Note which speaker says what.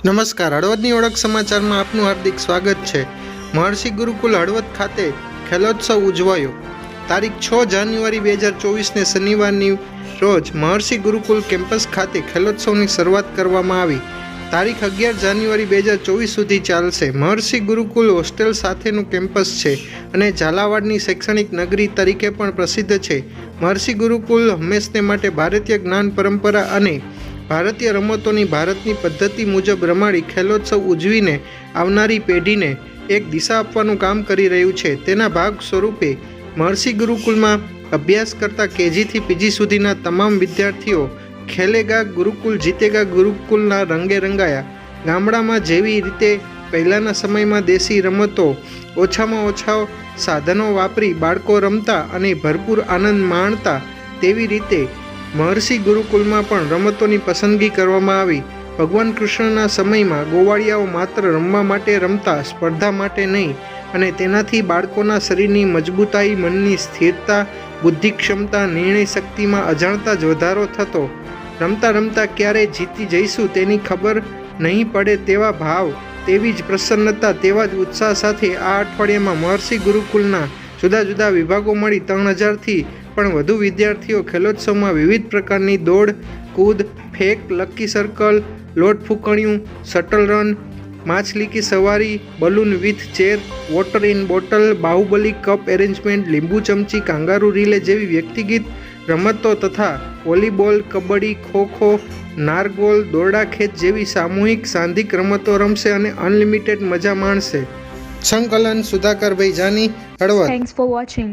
Speaker 1: નમસ્કાર, હળવદની ઓળખ સમાચારમાં આપનું હાર્દિક સ્વાગત છે. મહર્ષિ ગુરુકુલ હળવદ ખાતે ખેલોત્સવ ઉજવાયો. તારીખ છ જાન્યુઆરી બે હજાર ચોવીસને શનિવારની રોજ મહર્ષિ ગુરુકુલ કેમ્પસ ખાતે ખેલોત્સવની શરૂઆત કરવામાં આવી. તારીખ અગિયાર જાન્યુઆરી બે હજાર ચોવીસ સુધી ચાલશે. મહર્ષિ ગુરુકુલ હોસ્ટેલ સાથેનું કેમ્પસ છે અને ઝાલાવાડની શૈક્ષણિક નગરી તરીકે પણ પ્રસિદ્ધ છે. મહર્ષિ ગુરુકુલ હંમેશને માટે ભારતીય જ્ઞાન પરંપરા અને ભારતીય રમતોની ભારતની પદ્ધતિ મુજબ રમાડી ખેલોત્સવ ઉજવીને આવનારી પેઢીને એક દિશા આપવાનું કામ કરી રહ્યું છે. તેના ભાગ સ્વરૂપે મહર્ષિ ગુરુકુલમાં અભ્યાસ કરતા કેજીથી પીજી સુધીના તમામ વિદ્યાર્થીઓ ખેલેગા ગુરુકુલ જીતેગા ગુરુકુલના રંગે રંગાયા. ગામડામાં જેવી રીતે પહેલાંના સમયમાં દેશી રમતો ઓછામાં ઓછા સાધનો વાપરી બાળકો રમતા અને ભરપૂર આનંદ માણતા તેવી રીતે મહર્ષિ ગુરુકુલમાં પણ રમતોની પસંદગી કરવામાં આવી. ભગવાન કૃષ્ણના સમયમાં ગોવાળિયાઓ માત્ર રમવા માટે રમતા, સ્પર્ધા માટે નહીં, અને તેનાથી બાળકોના શરીરની મજબૂતાઈ, મનની સ્થિરતા બુદ્ધિ ક્ષમતા નિર્ણય શક્તિમાં અજાણતા જ વધારો થતો. રમતા રમતા ક્યારે જીતી જઈશું તેની ખબર નહીં પડે તેવા ભાવ, તેવી જ પ્રસન્નતા, તેવા જ ઉત્સાહ સાથે આ અઠવાડિયામાં મહર્ષિ ગુરુકુલના જુદા જુદા વિભાગો મળી ત્રણ હજારથી પણ વધુ વિદ્યાર્થીઓ ખેલોત્સવમાં વિવિધ પ્રકારની દોડ, કૂદ, ફેક, લકી સર્કલ, લોટ ફૂંકણિયું, શટલ રન માછલી કી સવારી, balloon with chair, water in bottle, Baahubali cup arrangement, લીંબુ ચમચી, કાંગારૂ રીલે જેવી વ્યક્તિગત રમતો તથા વોલીબોલ, કબડ્ડી, ખોખો, નારગોલ, દોરડા ખેંચ જેવી સામૂહિક સાંધિક રમતો રમશે અને અનલિમિટેડ મજા માણશે સંકલન Sudhakarbhai Jani, Halvad
Speaker 2: thanks for watching.